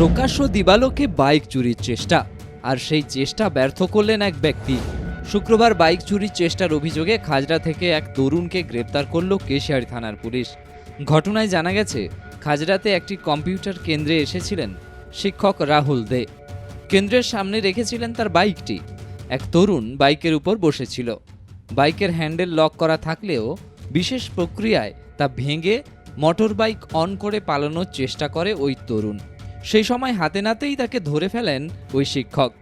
প্রকাশ্য দিবালোকে বাইক চুরির চেষ্টা, আর সেই চেষ্টা ব্যর্থ করলেন এক ব্যক্তি। শুক্রবার বাইক চুরির চেষ্টার অভিযোগে খাজরা থেকে এক তরুণকে গ্রেপ্তার করল কেশিয়ারি থানার পুলিশ। ঘটনায় জানা গেছে, খাজরাতে একটি কম্পিউটার কেন্দ্রে এসেছিলেন শিক্ষক রাহুল দে। কেন্দ্রের সামনে রেখেছিলেন তার বাইকটি। এক তরুণ বাইকের উপর বসেছিল। বাইকের হ্যান্ডেল লক করা থাকলেও বিশেষ প্রক্রিয়ায় তা ভেঙে মোটর বাইক অন করে পালানোর চেষ্টা করে ওই তরুণ। সেই সময় হাতে নাতেই তাকে ধরে ফেলেন ওই শিক্ষক।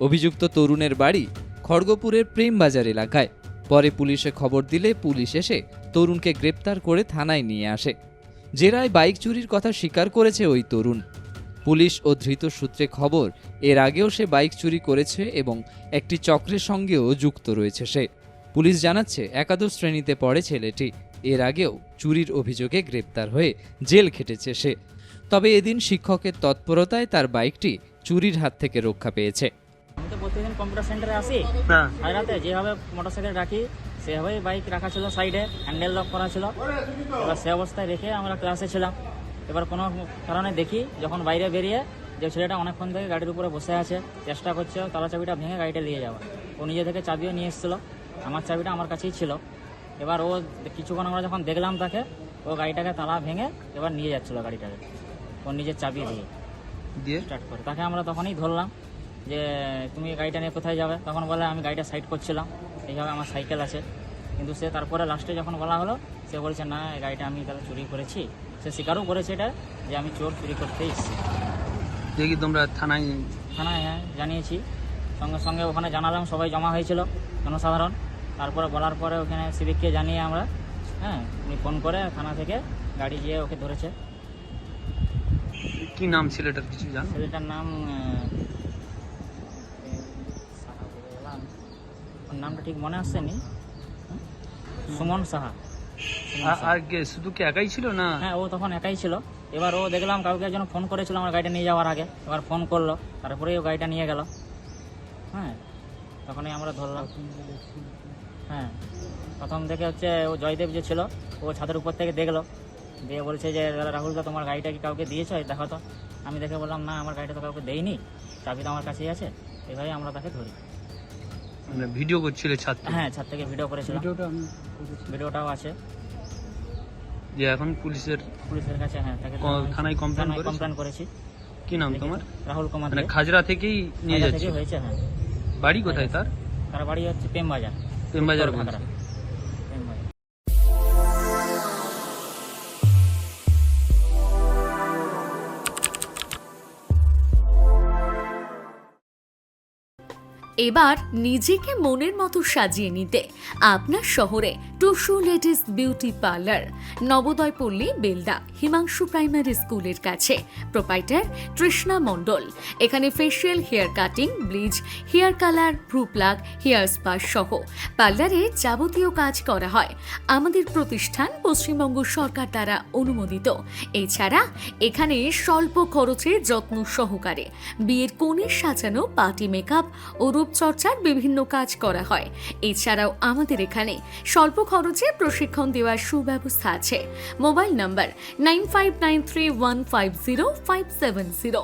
অভিযুক্ত তরুণের বাড়ি খড়গপুরের প্রেমবাজার এলাকায়। পরে পুলিশে খবর দিলে পুলিশ এসে তরুণকে গ্রেপ্তার করে থানায় নিয়ে আসে। জেরায় বাইক চুরির কথা স্বীকার করেছে ওই তরুণ। পুলিশ ও ধৃত সূত্রে খবর, এর আগেও সে বাইক চুরি করেছে এবং একটি চক্রের সঙ্গেও যুক্ত রয়েছে সে। পুলিশ জানাচ্ছে, একাদশ শ্রেণীতে পড়ে ছেলেটি। এর আগেও চুরির অভিযোগে গ্রেপ্তার হয়ে জেল খেটেছে সে। তবে এদিন শিক্ষকের তৎপরতায় তার বাইকটি চুরির হাত থেকে রক্ষা পেয়েছে। আমি তো প্রতিদিন কম্পিউটার সেন্টারে আসি। হ্যাঁ। হাজরাতে যেভাবে মোটরসাইকেল রাখি সেভাবেই বাইক রাখা ছিল সাইডে হ্যান্ডেল লক করা ছিল। এবার সে অবস্থায় রেখে আমরা ক্লাসে ছিলাম। এবার কোনো কারণে দেখি যখন বাইরে বেরিয়ে যে ছেলেটা অনেকক্ষণ থেকে গাড়ির উপরে বসে আছে চেষ্টা করছে তালা চাবিটা ভেঙে গাড়িটা নিয়ে যাওয়া ও নিজে থেকে চাবিও নিয়ে এসেছিল। আমার চাবিটা আমার কাছেই ছিল। এবার ও কিছুক্ষণ আমরা যখন দেখলাম তাকে ও গাড়িটাকে তালা ভেঙে এবার নিয়ে যাচ্ছিল গাড়িটাকে। ও নিজের চাবি দিয়ে দিয়ে? স্টার্ট করে। তাকে আমরা তখনই ধরলাম যে তুমি গাড়িটা নিয়ে কোথায় যাবে? তখন বলে আমি গাড়িটা সাইড করছিলাম। এইভাবে আমার সাইকেল আছে। কিন্তু সে তারপরে লাস্টে যখন বলা হলো সে বলছে না এই গাড়িটা আমি তাহলে চুরি করেছি। সে স্বীকারও করেছে এটা যে আমি চোর চুরি করতে এসেছি। দেখি তোমরা থানায় থানায় হ্যাঁ জানিয়েছি। সঙ্গে সঙ্গে ওখানে জানালাম সবাই জমা হয়েছিল জনসাধারণ। তারপরে বলার পরে ওখানে সিভিককে জানিয়ে আমরা হ্যাঁ উনি ফোন করে থানা থেকে গাড়ি গিয়ে ওকে ধরেছে। কি নাম ছেলেটার কিছু জানো? ছেলেটার নাম। ওর নামটা ঠিক মনে আসছে নি সুমন সাহা। আর- কে শুধু কি একাই ছিল না? হ্যাঁ ও তখন একাই ছিল। এবার ও দেখলাম কাউকে একজন ফোন করেছিল আমার গাড়িটা নিয়ে যাওয়ার আগে। এবার ফোন করল তারপরেই ও গাড়িটা নিয়ে গেল। হ্যাঁ তখনই আমরা ধরলাম। হ্যাঁ। প্রথম থেকে হচ্ছে ও জয়দেব যে ছিল ও ছাদের উপর থেকে দেখল। দিয়ে বলছে যে দাদা রাহুল দা তোমার গাড়িটা কি কাউকে দিয়েছ? দেখো তো। আমি দেখে বললাম না আমার গাড়িটা তো কাউকে দেইনি। চাবি তো আমার কাছেই আছে। এভাবেই আমরা তাকে ধরি। মানে ভিডিও করছিল ছাদ হ্যাঁ ছাদ থেকে ভিডিও করেছিলাম। ভিডিওটাও আছে। যে এখন পুলিশের পুলিশের কাছে হ্যাঁ তাকে ক- থানায়? কমপ্লেন করেছি? কি নাম তোমার? রাহুল কুমার মানে খাজরা থেকেই নিয়ে যাচ্ছে? হয়েছে হ্যাঁ। বাড়ি কোথায় তার তার বাড়ি হচ্ছে প্রেম বাজার প্রেমবাজার এবার নিজেকে মনের মতো সাজিয়ে নিতে আপনার শহরে Tusu ladies beauty parlour Nabodoy Palli Belda, Himanshu primary স্কুলের কাছে। প্রোপাইটার তৃষ্ণা মণ্ডল। এখানে facial hair cutting bleach hair colour ভ্রু প্লাগ হেয়ার স্পা সহ পার্লারে যাবতীয় কাজ করা হয়। আমাদের প্রতিষ্ঠান পশ্চিমবঙ্গ সরকার দ্বারা অনুমোদিত। এছাড়া এখানে স্বল্প খরচে যত্ন সহকারে বিয়ের কোণে সাজানো, পার্টি মেকআপ ও রূপচর্চার বিভিন্ন কাজ করা হয়। এছাড়াও আমাদের এখানে স্বল্প খরচে প্রশিক্ষণ দেওয়ার সুব্যবস্থা আছে। Mobile number nine five nine three one five zero five seven zero.